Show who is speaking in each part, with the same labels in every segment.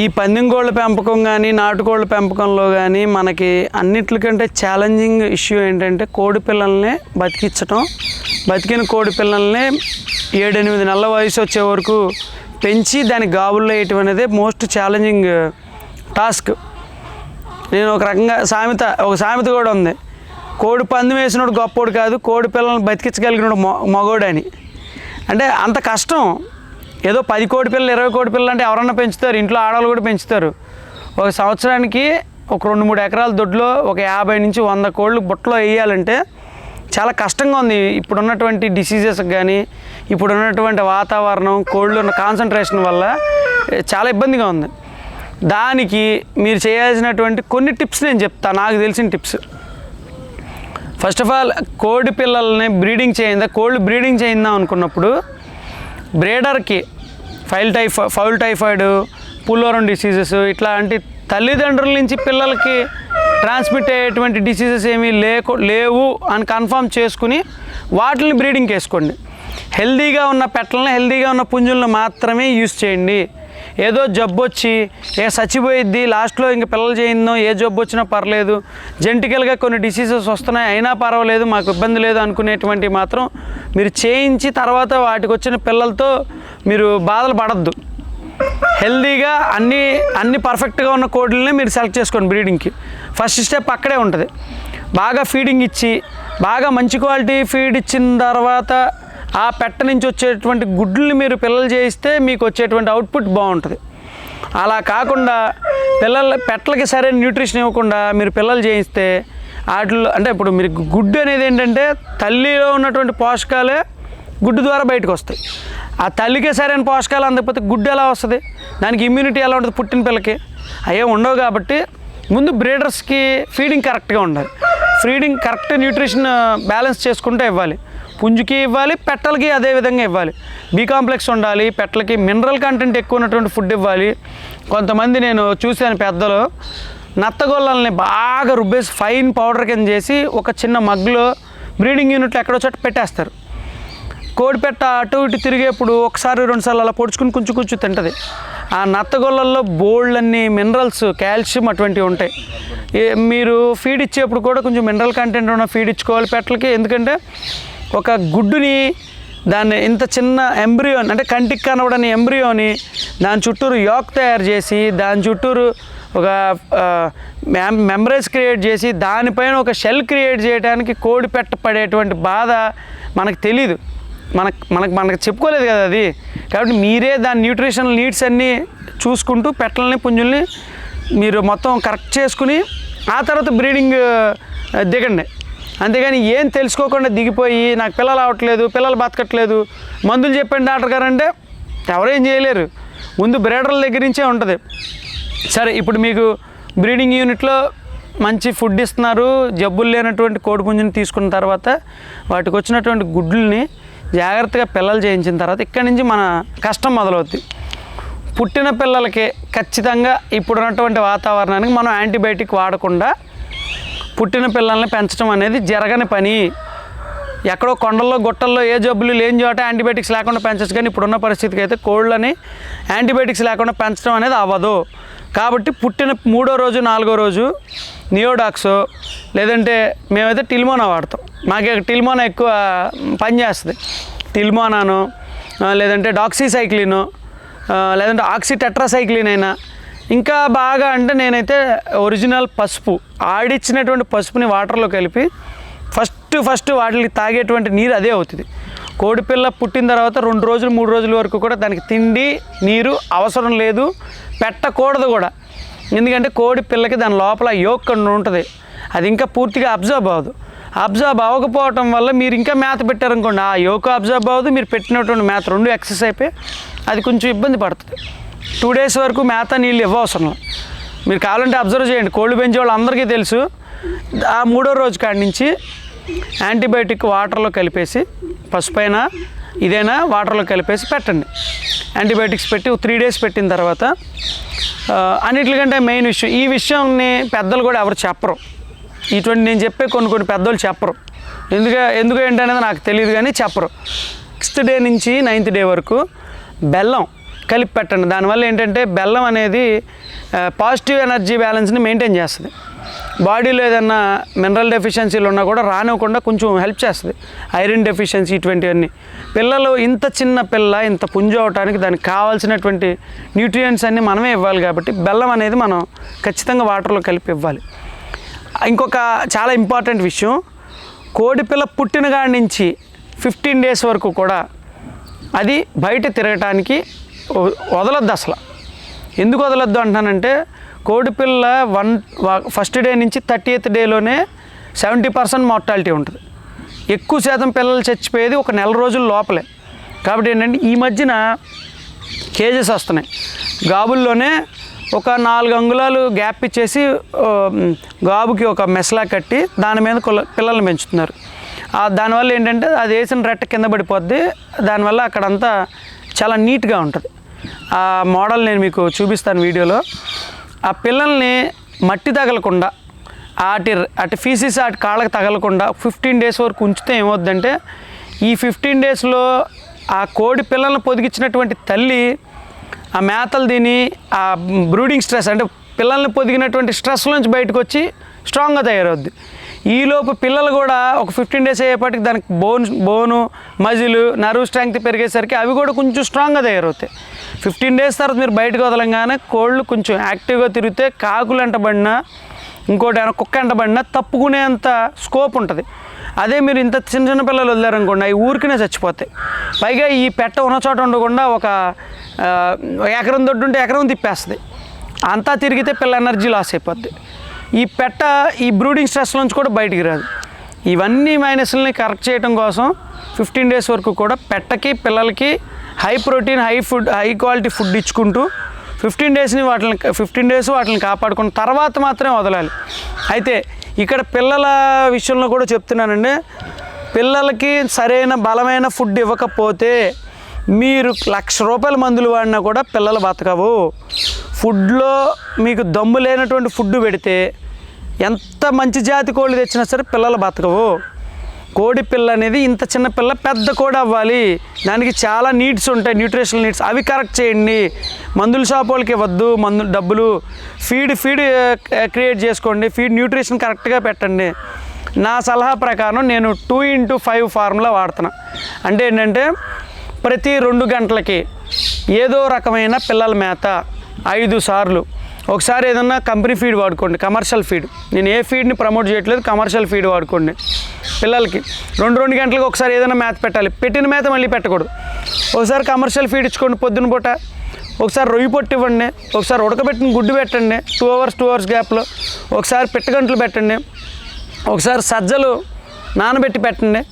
Speaker 1: ఈ పందింగోళ్ళ పెంపకం కానీ నాటుకోళ్ళ పెంపకంలో కానీ మనకి అన్నిటికంటే ఛాలెంజింగ్ ఇష్యూ ఏంటంటే కోడి పిల్లల్ని బతికించటం బతికిన కోడి పిల్లల్ని ఏడెనిమిది నెలల వయసు వచ్చే వరకు పెంచి దాని గాబుల్లో వేయటం అనేది మోస్ట్ ఛాలెంజింగ్ టాస్క్ నేను ఒక రకంగా సామెత ఒక సామెత కూడా ఉంది. కోడి పందెం వేసినోడు గొప్పోడు కాదు కోడి పిల్లల్ని బతికించగలిగినోడు మొ మగోడని. అంటే అంత కష్టం. ఏదో పది కోడి పిల్లలు ఇరవై కోడి పిల్లలు అంటే ఎవరన్నా పెంచుతారు. ఇంట్లో ఆడవాళ్ళు కూడా పెంచుతారు. ఒక సంవత్సరానికి ఒక రెండు మూడు ఎకరాల దొడ్లో ఒక యాభై నుంచి వంద కోళ్ళు బుట్టలో వేయాలంటే చాలా కష్టంగా ఉంది. ఇప్పుడున్నటువంటి డిసీజెస్ కానీ ఇప్పుడున్నటువంటి వాతావరణం కోళ్ళు ఉన్న కాన్సన్ట్రేషన్ వల్ల చాలా ఇబ్బందిగా ఉంది. దానికి మీరు చేయాల్సినటువంటి కొన్ని టిప్స్ నేను చెప్తాను నాకు తెలిసిన టిప్స్. ఫస్ట్ ఆఫ్ ఆల్ కోడి పిల్లల్ని బ్రీడింగ్ చేయిందా కోళ్ళు బ్రీడింగ్ చేయిందాం అనుకున్నప్పుడు బ్రీడర్కి ఫైల్ టైఫా ఫౌల్ టైఫాయిడ్ పుల్లోరం డిసీజెస్ ఇట్లాంటి తల్లిదండ్రుల నుంచి పిల్లలకి ట్రాన్స్మిట్ అయ్యేటువంటి డిసీజెస్ ఏమీ లేకు లేవు అని కన్ఫర్మ్ చేసుకుని వాటిని బ్రీడింగ్కి వేసుకోండి హెల్దీగా ఉన్న పెట్టలను హెల్దీగా ఉన్న పుంజులను మాత్రమే యూస్ చేయండి. ఏదో జబ్బు వచ్చి ఏ చచ్చిపోయిద్ది లాస్ట్లో ఇంక పిల్లలు చేయిందో ఏ జబ్బు వచ్చినా పర్లేదు. జెంటికల్గా కొన్ని డిసీజెస్ వస్తున్నాయి అయినా పర్వాలేదు మాకు ఇబ్బంది లేదు అనుకునేటువంటి మాత్రం మీరు చేయించి తర్వాత వాటికి వచ్చిన పిల్లలతో మీరు బాధలు పడద్దు. హెల్దీగా అన్ని అన్ని పర్ఫెక్ట్గా ఉన్న కోడ్లని మీరు సెలెక్ట్ చేసుకోండి బ్రీడింగ్కి. ఫస్ట్ స్టెప్ అక్కడే ఉంటుంది. బాగా ఫీడింగ్ ఇచ్చి బాగా మంచి క్వాలిటీ ఫీడ్ ఇచ్చిన తర్వాత ఆ పెట్ట నుంచి వచ్చేటువంటి గుడ్లు మీరు పిల్లలు చేయిస్తే మీకు వచ్చేటువంటి అవుట్పుట్ బాగుంటుంది. అలా కాకుండా పిల్లల పెట్టలకి సరైన న్యూట్రిషన్ ఇవ్వకుండా మీరు పిల్లలు చేయిస్తే వాటిలో అంటే ఇప్పుడు మీరు గుడ్డు అనేది ఏంటంటే తల్లిలో ఉన్నటువంటి పోషకాలే గుడ్డు ద్వారా బయటకు వస్తాయి. ఆ తల్లికే సరైన పోషకాలు అందకపోతే గుడ్డు ఎలా వస్తుంది? దానికి ఇమ్యూనిటీ ఎలా ఉంటుంది పుట్టిన పిల్లకి? అవే ఉండవు కాబట్టి ముందు బ్రీడర్స్కి ఫీడింగ్ కరెక్ట్గా ఉండాలి. ఫీడింగ్ కరెక్ట్ న్యూట్రిషన్ బ్యాలెన్స్ చేసుకుంటే ఇవ్వాలి. పుంజుకి ఇవ్వాలి పెట్టలకి అదే విధంగా ఇవ్వాలి. బీ కాంప్లెక్స్ ఉండాలి పెట్టలకి మినరల్ కంటెంట్ ఎక్కువ ఉన్నటువంటి ఫుడ్ ఇవ్వాలి. కొంతమంది నేను చూశాను పెద్దలు నత్తగొల్లల్ని బాగా రుబ్బేసి ఫైన్ పౌడర్ కింద చేసి ఒక చిన్న మగ్గులో బ్రీడింగ్ యూనిట్లు ఎక్కడో చోట పెట్టేస్తారు. కోడిపెట్ట అటు ఇటు తిరిగేప్పుడు ఒకసారి రెండుసార్లు అలా పొడుచుకుని కొంచెం కొంచెం తింటుంది. ఆ నత్తగొల్లల్లో బోల్డ్ అన్ని మినరల్స్ కాల్షియం అటువంటివి ఉంటాయి. మీరు ఫీడ్ ఇచ్చేప్పుడు కూడా కొంచెం మినరల్ కంటెంట్ ఉన్న ఫీడ్ ఇచ్చుకోవాలి పెట్టలకి. ఎందుకంటే ఒక గుడ్డుని దాన్ని ఇంత చిన్న ఎంబ్రియోన్ అంటే కంటికి కనబడని ఎంబ్రియోని దాని చుట్టూరు యోక్ తయారు చేసి దాని చుట్టూరు ఒక మెమరీస్ క్రియేట్ చేసి దానిపైన ఒక షెల్ క్రియేట్ చేయడానికి కోడి పెట్ట పడేటువంటి బాధ మనకు తెలీదు. మనకు మనకు మనకు చెప్పుకోలేదు కదా అది. కాబట్టి మీరే దాని న్యూట్రిషన్ నీడ్స్ అన్నీ చూసుకుంటూ పెట్టలని పుంజుల్ని మీరు మొత్తం కరెక్ట్ చేసుకుని ఆ తర్వాత బ్రీడింగ్ దిగండి. అంతేగాని ఏం తెలుసుకోకుండా దిగిపోయి నాకు పిల్లలు అవట్లేదు పిల్లలు బతకట్లేదు మందులు చెప్పండి డాక్టర్ గారు అంటే ఎవరేం చేయలేరు. ముందు బ్రీడర్ల దగ్గర నుంచే ఉంటుంది. సరే ఇప్పుడు మీకు బ్రీడింగ్ యూనిట్లో మంచి ఫుడ్ ఇస్తున్నారు జబ్బులు లేనటువంటి కోడిపుంజుని తీసుకున్న తర్వాత వాటికి వచ్చినటువంటి గుడ్లని జాగ్రత్తగా పిల్లలు చేయించిన తర్వాత ఇక్కడి నుంచి మన కష్టం మొదలవుద్ది. పుట్టిన పిల్లలకి ఖచ్చితంగా ఇప్పుడున్నటువంటి వాతావరణానికి మనం యాంటీబయాటిక్ వాడకుండా పుట్టిన పిల్లల్ని పెంచడం అనేది జరగని పని. ఎక్కడో కొండల్లో గుట్టల్లో ఏ జబ్బులు లేని చోట యాంటీబయాటిక్స్ లేకుండా పెంచచ్చు కానీ ఇప్పుడున్న పరిస్థితికి అయితే కోళ్ళని యాంటీబయాటిక్స్ లేకుండా పెంచడం అనేది అవ్వదు. కాబట్టి పుట్టిన మూడో రోజు నాలుగో రోజు నియోడాక్సో లేదంటే మేమైతే టిల్మోనా వాడతాం. మాకు టిల్మోనా ఎక్కువ పనిచేస్తుంది టిల్మోనాను లేదంటే డాక్సీసైక్లిను లేదంటే ఆక్సిటెట్రాసైక్లిన్ అయినా ఇంకా బాగా అంటే నేనైతే ఒరిజినల్ పసుపు ఆడిచ్చినటువంటి పసుపుని వాటర్లో కలిపి ఫస్ట్ ఫస్ట్ వాటికి తాగేటువంటి నీరు అదే అవుతుంది. కోడిపిల్ల పుట్టిన తర్వాత రెండు రోజులు మూడు రోజుల వరకు కూడా దానికి తిండి నీరు అవసరం లేదు పెట్టకూడదు కూడా. ఎందుకంటే కోడి పిల్లకి దాని లోపల యోక్ అని ఉంటుంది. అది ఇంకా పూర్తిగా అబ్జర్వ్ అవ్వదు. అబ్జర్వ్ అవ్వకపోవటం వల్ల మీరు ఇంకా మేత పెట్టారనుకోండి ఆ యోక అబ్జర్వ్ అవ్వదు మీరు పెట్టినటువంటి మేత రెండు ఎక్సెస్ అయిపోయి అది కొంచెం ఇబ్బంది పడుతుంది. టూ డేస్ వరకు మేత నీళ్ళు ఇవ్వవసరం. మీరు కావాలంటే అబ్జర్వ్ చేయండి. కోళ్ళు పెంచే వాళ్ళు అందరికీ తెలుసు. ఆ మూడో రోజు కాడి నుంచి యాంటీబయాటిక్ వాటర్లో కలిపేసి పసుపైన ఇదైనా వాటర్లో కలిపేసి పెట్టండి. యాంటీబయాటిక్స్ పెట్టి త్రీ డేస్ పెట్టిన తర్వాత అన్నిటికంటే మెయిన్ విషయం ఈ విషయాన్ని పెద్దలు కూడా ఎవరు చెప్పరు. ఇటువంటి నేను చెప్పే కొన్ని కొన్ని పెద్దోళ్ళు చెప్పరు. ఎందుకు ఎందుకు ఏంటనేది నాకు తెలియదు కానీ చెప్పరు. సిక్స్త్ డే నుంచి నైన్త్ డే వరకు బెల్లం కలిపి పెట్టండి. దానివల్ల ఏంటంటే బెల్లం అనేది పాజిటివ్ ఎనర్జీ బ్యాలెన్స్ని మెయింటైన్ చేస్తుంది. బాడీలో ఏదన్నా మినరల్ డెఫిషియన్సీలు ఉన్నా కూడా రానివ్వకుండా కొంచెం హెల్ప్ చేస్తుంది. ఐరన్ డెఫిషియన్సీ ఇటువంటివన్నీ పిల్లలు ఇంత చిన్న పిల్ల ఇంత పుంజు అవడానికి దానికి కావాల్సినటువంటి న్యూట్రియంట్స్ అన్నీ మనమే ఇవ్వాలి కాబట్టి బెల్లం అనేది మనం ఖచ్చితంగా వాటర్లో కలిపి ఇవ్వాలి. ఇంకొక చాలా ఇంపార్టెంట్ విషయం కోడిపిల్ల పుట్టిన కాడి నుంచి ఫిఫ్టీన్ డేస్ వరకు కూడా అది బయట తిరగటానికి వదలొద్దు అసలు. ఎందుకు వదలొద్దు అంటున్నానంటే కోడిపిల్ల వన్ ఫస్ట్ డే నుంచి థర్టీ ఎయిత్ డేలోనే సెవెంటీ పర్సెంట్ మార్టాలిటీ ఉంటుంది. ఎక్కువ శాతం పిల్లలు చచ్చిపోయేది ఒక నెల రోజుల లోపలే. కాబట్టి ఏంటంటే ఈ మధ్యన కేజెస్ వస్తున్నాయి. గాబుల్లోనే ఒక నాలుగు అంగుళాలు గ్యాప్ ఇచ్చేసి గాబుకి ఒక మెస్లా కట్టి దాని మీద కుల పిల్లల్ని పెంచుతున్నారు. దానివల్ల ఏంటంటే అది వేసిన రెట్ట కింద పడిపోద్ది. దానివల్ల అక్కడంతా చాలా నీట్గా ఉంటుంది. ఆ మోడల్ నేను మీకు చూపిస్తాను వీడియోలో. ఆ పిల్లల్ని మట్టి తగలకుండా వాటి అటు ఫీసెస్ అటు కాళ్ళకి తగలకుండా ఫిఫ్టీన్ డేస్ వరకు ఉంచితే ఏమవుద్దంటే ఈ ఫిఫ్టీన్ డేస్లో ఆ కోడి పిల్లల్ని పొదిగించినటువంటి తల్లి ఆ మేతలు తిని ఆ బ్రూడింగ్ స్ట్రెస్ అంటే పిల్లల్ని పొదిగినటువంటి స్ట్రెస్ నుంచి బయటకు వచ్చి స్ట్రాంగ్గా తయారవుద్ది. ఈలోపు పిల్లలు కూడా ఒక ఫిఫ్టీన్ డేస్ అయ్యేపాటికి దానికి బోన్ బోను మజిల్ నర్వ్ స్ట్రెంగ్త్ పెరిగేసరికి అవి కూడా కొంచెం స్ట్రాంగ్గా తయారవుతాయి. ఫిఫ్టీన్ డేస్ తర్వాత మీరు బయటకు వదలంగానే కోళ్ళు కొంచెం యాక్టివ్గా తిరిగితే కాకులు అంటబడినా ఇంకోటి ఏమైనా కుక్క అంటబడినా తప్పుకునేంత స్కోప్ ఉంటుంది. అదే మీరు ఇంత చిన్న చిన్న పిల్లలు వదిలేరనుకోండి అవి ఊరికనే చచ్చిపోతాయి. పైగా ఈ పెట్ట ఉన్న చోట ఉండకుండా ఒక ఎకరం దొడ్డు ఉంటే ఎకరం తిప్పేస్తుంది. అంతా తిరిగితే పిల్ల ఎనర్జీ లాస్ అయిపోద్ది. ఈ పెట్ట ఈ బ్రూడింగ్ స్ట్రెస్ నుంచి కూడా బయటికి రాదు. ఇవన్నీ మైనస్లని కరెక్ట్ చేయడం కోసం ఫిఫ్టీన్ డేస్ వరకు కూడా పెట్టకి పిల్లలకి high protein high food high quality food ఇచ్చుకుంటూ ఫిఫ్టీన్ డేస్ని వాటిని ఫిఫ్టీన్ డేస్ వాటిని కాపాడుకున్న తర్వాత మాత్రమే వదలాలి. అయితే ఇక్కడ పిల్లల విషయంలో కూడా చెప్తున్నానండి. పిల్లలకి సరైన బలమైన ఫుడ్ ఇవ్వకపోతే మీరు లక్ష రూపాయల మందులు వాడినా కూడా పిల్లలు బతకవు. ఫుడ్లో మీకు దమ్ము లేనటువంటి ఫుడ్ పెడితే ఎంత మంచి జాతి కోళ్ళు తెచ్చినా సరే పిల్లలు బతకవు. కోడి పిల్ల అనేది ఇంత చిన్న పిల్ల పెద్ద కోడి అవ్వాలి. దానికి చాలా నీడ్స్ ఉంటాయి న్యూట్రిషనల్ నీడ్స్. అవి కరెక్ట్ చేయండి. మందుల షాప్ వాళ్ళకి ఇవ్వద్దు. మందులు డబ్బులు ఫీడ్ ఫీడ్ క్రియేట్ చేసుకోండి. ఫీడ్ న్యూట్రిషన్ కరెక్ట్గా పెట్టండి. నా సలహా ప్రకారం నేను టూ ఇంటూ ఫైవ్ ఫార్ములా వాడుతున్నా. అంటే ఏంటంటే ప్రతి రెండు గంటలకి ఏదో రకమైన పిల్లల మేత ఐదు సార్లు. ఒకసారి ఏదన్నా కంపెనీ ఫీడ్ వాడుకోండి కమర్షియల్ ఫీడ్. నేను ఏ ఫీడ్ని ప్రమోట్ చేయట్లేదు కమర్షియల్ ఫీడ్ వాడుకోండి పిల్లలకి. రెండు రెండు గంటలకు ఒకసారి ఏదైనా మేత పెట్టాలి. పెట్టిన మేత మళ్ళీ పెట్టకూడదు. ఒకసారి కమర్షియల్ ఫీడ్ ఇచ్చుకోండి పొద్దున పూట. ఒకసారి రొయ్యి పొట్టు ఇవ్వండి. ఒకసారి ఉడకబెట్టిన గుడ్డు పెట్టండి. టూ అవర్స్ టూ అవర్స్ గ్యాప్లో ఒకసారి పిట్టగంటలు పెట్టండి. ఒకసారి సజ్జలు నానబెట్టి పెట్టండి.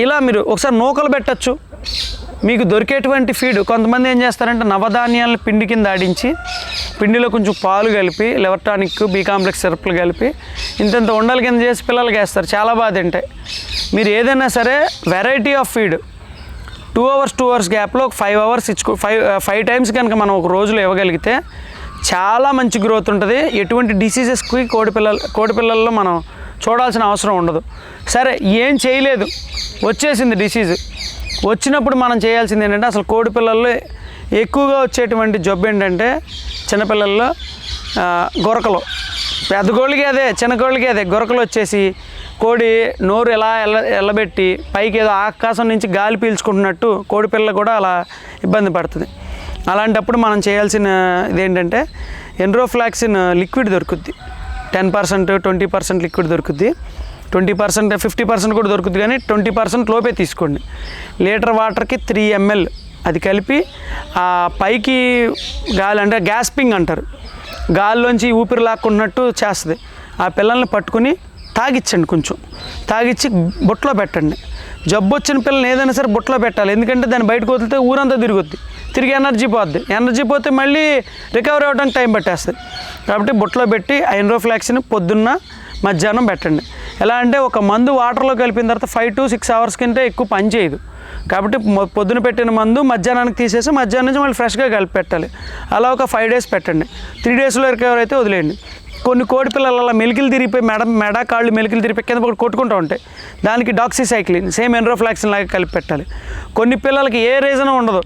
Speaker 1: ఇలా మీరు ఒకసారి నూకలు పెట్టచ్చు. మీకు దొరికేటువంటి ఫీడ్ కొంతమంది ఏం చేస్తారంటే నవధాన్యాలను పిండి కింద ఆడించి పిండిలో కొంచెం పాలు కలిపి లెవర్టానిక్ బీ కాంప్లెక్స్ సిరప్లు కలిపి ఇంతంత ఉండలు కింద చేసి పిల్లలకి వేస్తారు. చాలా బాగా తింటాయి. మీరు ఏదైనా సరే variety of feed two hours two hours గ్యాప్లో ఒక ఫైవ్ అవర్స్ ఇచ్చుకో ఫైవ్ ఫైవ్ టైమ్స్ కనుక మనం ఒక రోజులో ఇవ్వగలిగితే చాలా మంచి గ్రోత్ ఉంటుంది. ఎటువంటి డిసీజెస్కి కోడి పిల్లలు కోడి పిల్లల్లో మనం చూడాల్సిన అవసరం ఉండదు. సరే ఏం చేయలేదు. వచ్చేసింది డిసీజ్ వచ్చినప్పుడు మనం చేయాల్సింది ఏంటంటే అసలు కోడి పిల్లల్లో ఎక్కువగా వచ్చేటువంటి జబ్బు ఏంటంటే చిన్నపిల్లల్లో గొరకలు. పెద్ద కోళ్ళకి అదే చిన్న కోళ్ళకి అదే. గొరకలు వచ్చేసి కోడి నోరు ఎలా ఎల్ల ఎల్లబెట్టి పైకి ఏదో ఆకాశం నుంచి గాలి పీల్చుకుంటున్నట్టు కోడి పిల్ల కూడా అలా ఇబ్బంది పడుతుంది. అలాంటప్పుడు మనం చేయాల్సిన ఇదేంటంటే ఎండ్రోఫ్లాక్సిన్ లిక్విడ్ దొరుకుద్ది. Ten percent twenty percent liquid దొరుకుద్ది. ట్వంటీ పర్సెంట్ ఫిఫ్టీ పర్సెంట్ కూడా దొరుకుతుంది కానీ ట్వంటీ పర్సెంట్ లోపే తీసుకోండి. లీటర్ వాటర్కి త్రీ ఎంఎల్ అది కలిపి ఆ పైకి గాలి అంటే గ్యాస్పింగ్ అంటారు. గాలిలోంచి ఊపిరి లాక్కున్నట్టు చేస్తుంది. ఆ పిల్లల్ని పట్టుకుని తాగిచ్చండి కొంచెం. తాగిచ్చి బుట్టలో పెట్టండి. జబ్బు వచ్చిన పిల్లల్ని ఏదైనా సరే బుట్టలో పెట్టాలి. ఎందుకంటే దాన్ని బయటకు వదిలితే ఊరంతా తిరుగుద్ది. తిరిగి ఎనర్జీ పోద్ది. ఎనర్జీ పోతే మళ్ళీ రికవరీ అవ్వడానికి టైం పట్టేస్తుంది. కాబట్టి బుట్టలో పెట్టి ఐన్రోఫ్లాక్స్ని పొద్దున్న మధ్యాహ్నం పెట్టండి. ఎలా అంటే ఒక మందు వాటర్లో కలిపిన తర్వాత ఫైవ్ టు సిక్స్ అవర్స్ కంటే ఎక్కువ పని చేయదు. కాబట్టి పొద్దున పెట్టిన మందు మధ్యాహ్నానికి తీసేసి మధ్యాహ్నం నుంచి మళ్ళీ ఫ్రెష్గా కలిపి పెట్టాలి. అలా ఒక ఫైవ్ డేస్ పెట్టండి. త్రీ డేస్లో రికవర్ అయితే వదిలేయండి. కొన్ని కోడి పిల్లలు అలా మెలికలు తిరిగిపోయి మెడ మెడ కాళ్ళు మెలికలు తిరిగిపోయి కింద ఒకటి కొట్టుకుంటూ ఉంటాయి దానికి డాక్సిసైక్లిన్ సేమ్ ఎన్రోఫ్లాక్సిన్ లాగా కలిపి పెట్టాలి. కొన్ని పిల్లలకి ఏ రీజన్ ఉండదు.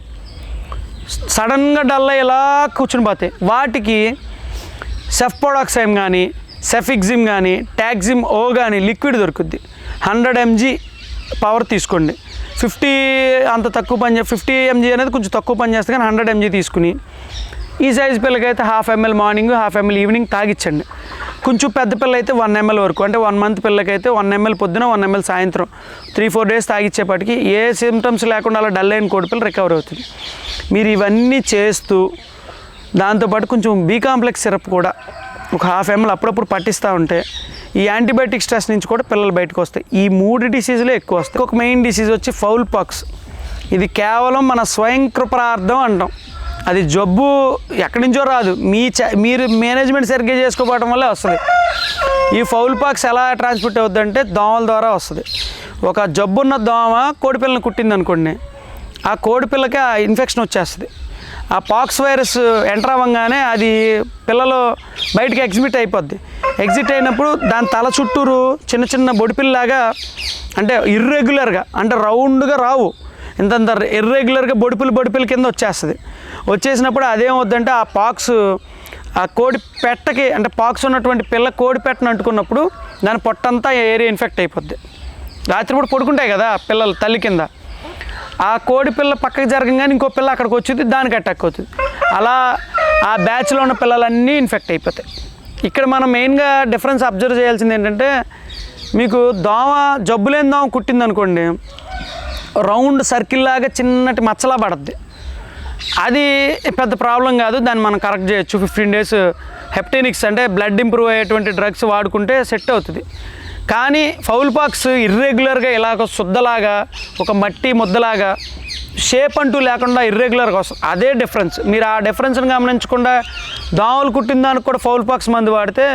Speaker 1: సడన్గా డల్ ఇలా కూర్చుని పోతాయి. వాటికి సెఫ్ కానీ సెఫిక్జిమ్ కానీ ట్యాక్జిమ్ ఓ కానీ లిక్విడ్ దొరుకుద్ది. హండ్రెడ్ ఎంజీ పవర్ తీసుకోండి. ఫిఫ్టీ అంత తక్కువ పని ఫిఫ్టీ ఎంజీ అనేది కొంచెం తక్కువ పని చేస్తే కానీ హండ్రెడ్ ఎంజీ తీసుకుని ఈ size పిల్లకైతే half ml morning half ml evening తాగిచ్చండి. కొంచెం పెద్ద పిల్ల అయితే వన్ ఎంఎల్ వరకు అంటే వన్ మంత్ పిల్లకైతే వన్ ఎంఎల్ పొద్దున వన్ ఎంఎల్ సాయంత్రం త్రీ ఫోర్ డేస్ తాగిచ్చేపటికి ఏ సిమ్టమ్స్ లేకుండా అలా డల్ అయిన కోడిపిల్ల రికవర్ అవుతుంది. మీరు ఇవన్నీ చేస్తూ దాంతోపాటు కొంచెం బీ కాంప్లెక్స్ సిరప్ కూడా ఒక హాఫ్ ఎంఎల్ అప్పుడప్పుడు పట్టిస్తూ ఉంటే ఈ యాంటీబయాటిక్ స్ట్రెస్ నుంచి కూడా పిల్లలు బయటకు వస్తాయి. ఈ మూడు డిసీజులే ఎక్కువ వస్తాయి. ఒక మెయిన్ డిసీజ్ వచ్చి ఫౌల్ పాక్స్ ఇది కేవలం మన స్వయంకృపరార్థం అంటాం. అది జబ్బు ఎక్కడి నుంచో రాదు. మీ చ మీరు మేనేజ్మెంట్ సరిగ్గా చేసుకోవడం వల్లే వస్తుంది. ఈ ఫౌల్ పాక్స్ ఎలా ట్రాన్స్మిట్ అవుద్ది అంటే దోమల ద్వారా వస్తుంది. ఒక జబ్బున్న దోమ కోడిపిల్లని కుట్టింది అనుకోండి ఆ కోడిపిల్లకి ఆ ఇన్ఫెక్షన్ వచ్చేస్తుంది. ఆ పాక్స్ వైరస్ ఎంటర్ అవ్వగానే అది పిల్లలు బయటికి ఎగ్జిబిట్ అయిపోద్ది. ఎగ్జిట్ అయినప్పుడు దాని తల చుట్టూరు చిన్న చిన్న బొడిపిల్లలాగా అంటే ఇర్రెగ్యులర్గా అంటే రౌండ్గా రావు. ఇంతంత ఇర్రెగ్యులర్గా బొడిపిల్లు బొడిపిల్ల కింద వచ్చేస్తుంది. వచ్చేసినప్పుడు అదేమవుద్దంటే ఆ పాక్స్ ఆ కోడి పెట్టకి అంటే పాక్స్ ఉన్నటువంటి పిల్ల కోడి పెట్టను అంటుకున్నప్పుడు దాని పొట్టంతా ఏరియా ఇన్ఫెక్ట్ అయిపోద్ది. రాత్రిపూట పడుకుంటాయి కదా పిల్లలు తల్లి కింద. ఆ కోడి పిల్ల పక్కకి జరగగానే ఇంకో పిల్ల అక్కడికి వచ్చింది దానికి అటాక్ అవుతుంది. అలా ఆ బ్యాచ్లో ఉన్న పిల్లలన్నీ ఇన్ఫెక్ట్ అయిపోతాయి. ఇక్కడ మనం మెయిన్గా డిఫరెన్స్ అబ్జర్వ్ చేయాల్సింది ఏంటంటే మీకు దోమ జబ్బు లేని దోమ కుట్టింది అనుకోండి రౌండ్ సర్కిల్ లాగా చిన్నటి మచ్చలా పడద్ది. అది పెద్ద ప్రాబ్లం కాదు దాన్ని మనం కరెక్ట్ చేయొచ్చు. ఫిఫ్టీన్ డేస్ హెప్టెనిక్స్ అంటే బ్లడ్ ఇంప్రూవ్ అయ్యేటువంటి డ్రగ్స్ వాడుకుంటే సెట్ అవుతుంది. కానీ ఫౌల్ పాక్స్ ఇర్రెగ్యులర్గా ఇలాగ శుద్ధలాగా ఒక మట్టి ముద్దలాగా షేప్ అంటూ లేకుండా ఇర్రెగ్యులర్గా వస్తుంది. అదే డిఫరెన్స్ మీరు ఆ డిఫరెన్స్ని గమనించకుండా దోమలు కుట్టిన దానికి కూడా ఫౌల్ పాక్స్ మందు వాడితే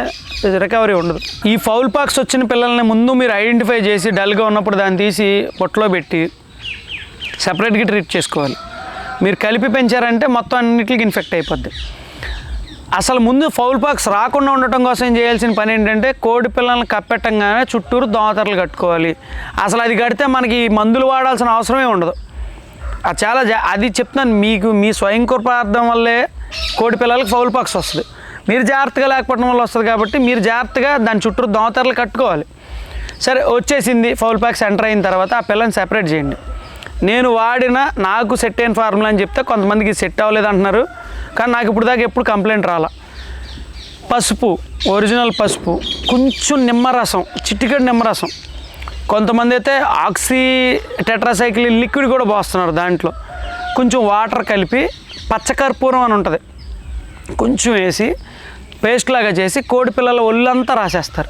Speaker 1: రికవరీ ఉండదు. ఈ ఫౌల్ పాక్స్ వచ్చిన పిల్లల్ని ముందు మీరు ఐడెంటిఫై చేసి డల్గా ఉన్నప్పుడు దాన్ని తీసి పొట్టలో పెట్టి సపరేట్గా ట్రీట్ చేసుకోవాలి. మీరు కలిపి పెంచారంటే మొత్తం అన్నిటికి ఇన్ఫెక్ట్ అయిపోద్ది. అసలు ముందు ఫౌల్ పాక్స్ రాకుండా ఉండటం కోసం ఏం చేయాల్సిన పని ఏంటంటే కోడి పిల్లల్ని కప్పెట్టంగానే చుట్టూరు దోమతరలు కట్టుకోవాలి. అసలు అది కడితే మనకి ఈ మందులు వాడాల్సిన అవసరమే ఉండదు. అది చాలా జా అది చెప్తున్నాను మీకు మీ స్వయం కృపార్థం వల్లే కోడి పిల్లలకి ఫౌల్ పాక్స్ వస్తుంది. మీరు జాగ్రత్తగా లేకపోవడం వల్ల వస్తుంది కాబట్టి మీరు జాగ్రత్తగా దాని చుట్టూ దోమతరలు కట్టుకోవాలి. సరే వచ్చేసింది ఫౌల్ ప్యాక్స్ ఎంటర్ అయిన తర్వాత ఆ పిల్లని సెపరేట్ చేయండి. నేను వాడిన నాకు సెట్ అయిన ఫార్ములా అని చెప్తే కొంతమందికి సెట్ అవ్వలేదు అంటున్నారు. కానీ నాకు ఇప్పుడు దాకా ఎప్పుడు కంప్లైంట్ రాలా. పసుపు ఒరిజినల్ పసుపు కొంచెం నిమ్మరసం చిటికెడు నిమ్మరసం. కొంతమంది అయితే ఆక్సీ టెట్రాసైకిల్ లిక్విడ్ కూడా పోస్తున్నారు దాంట్లో. కొంచెం వాటర్ కలిపి పచ్చకర్పూరం అని ఉంటుంది. కొంచెం వేసి పేస్ట్ లాగా చేసి కోడి పిల్లల ఒళ్ళంతా రాసేస్తారు.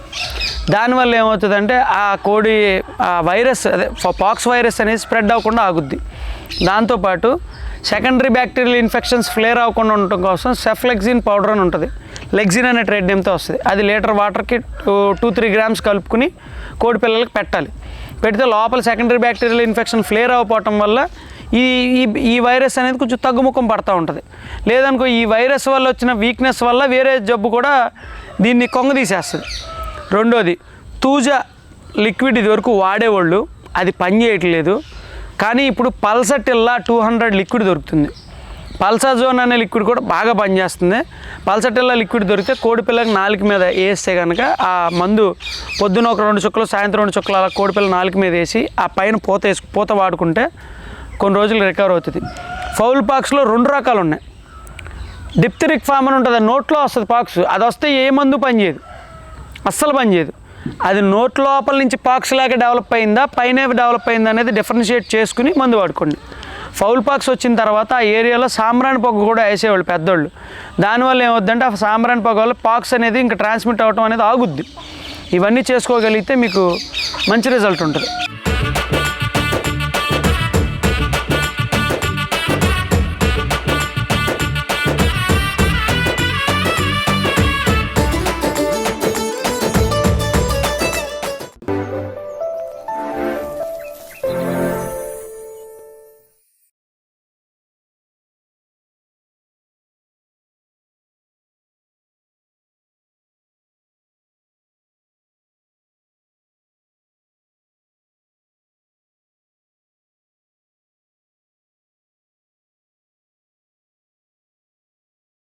Speaker 1: దానివల్ల ఏమవుతుందంటే ఆ కోడి ఆ వైరస్ అదే పాక్స్ వైరస్ అనేది స్ప్రెడ్ అవ్వకుండా ఆగుద్ది. దాంతోపాటు సెకండరీ బ్యాక్టీరియల్ ఇన్ఫెక్షన్స్ ఫ్లేర్ అవ్వకుండా ఉండటం కోసం సెఫ్లెక్సిన్ పౌడర్ అని ఉంటుంది. లెగ్జిన్ అనే ట్రేడ్ నేమ్తో వస్తుంది. అది లీటర్ వాటర్కి టూ టూ త్రీ గ్రామ్స్ కలుపుకుని కోడి పిల్లలకి పెట్టాలి. పెడితే లోపల సెకండరీ బ్యాక్టీరియల్ ఇన్ఫెక్షన్ ఫ్లేర్ అవ్వకపోవటం వల్ల ఈ ఈ ఈ వైరస్ అనేది కొంచెం తగ్గుముఖం పడతా ఉంటుంది. లేదనుకో ఈ వైరస్ వల్ల వచ్చిన వీక్నెస్ వల్ల వేరే జబ్బు కూడా దీన్ని కొంగ తీసేస్తుంది. రెండోది తూజా లిక్విడ్ ఇది వరకు వాడేవాళ్ళు. అది పని చేయట్లేదు కానీ ఇప్పుడు పల్సటిల్లా టూ హండ్రెడ్ లిక్విడ్ దొరుకుతుంది. పల్సాజోన్ అనే లిక్విడ్ కూడా బాగా పనిచేస్తుంది. పల్సటిల్లా లిక్విడ్ దొరికితే కోడిపిల్లకి నాలుగు నాలుక మీద వేస్తే కనుక ఆ మందు పొద్దున ఒక రెండు చుక్కలు సాయంత్రం రెండు చుక్కలు అలా కోడిపిల్ల నాలుగు నాలుక మీద వేసి ఆ పైన పూత వేసి పూత వాడుకుంటే కొన్ని రోజులు రికవర్ అవుతుంది. ఫౌల్ పాక్స్లో రెండు రకాలు ఉన్నాయి. డిప్తిరిక్ ఫామ్ అని ఉంటుంది. నోట్లో వస్తుంది పాక్స్. అది వస్తే ఏ మందు పనిచేయదు. అస్సలు పనిచేయదు. అది నోట్ లోపల నుంచి పాక్స్ లాగా డెవలప్ అయిందా? పైన డెవలప్ అయిందా అనేది డిఫరెన్షియేట్ చేసుకుని మందు వాడుకోండి. ఫౌల్ పాక్స్ వచ్చిన తర్వాత ఆ ఏరియాలో సాంబ్రాణి పొగ కూడా వేసేవాళ్ళు పెద్దోళ్ళు. దానివల్ల ఏమవుద్దంటే ఆ సాంబ్రాణి పొగ వల్ల పాక్స్ అనేది ఇంకా ట్రాన్స్మిట్ అవ్వటం అనేది ఆగుద్ది. ఇవన్నీ చేసుకోగలిగితే మీకు మంచి రిజల్ట్ ఉంటుంది.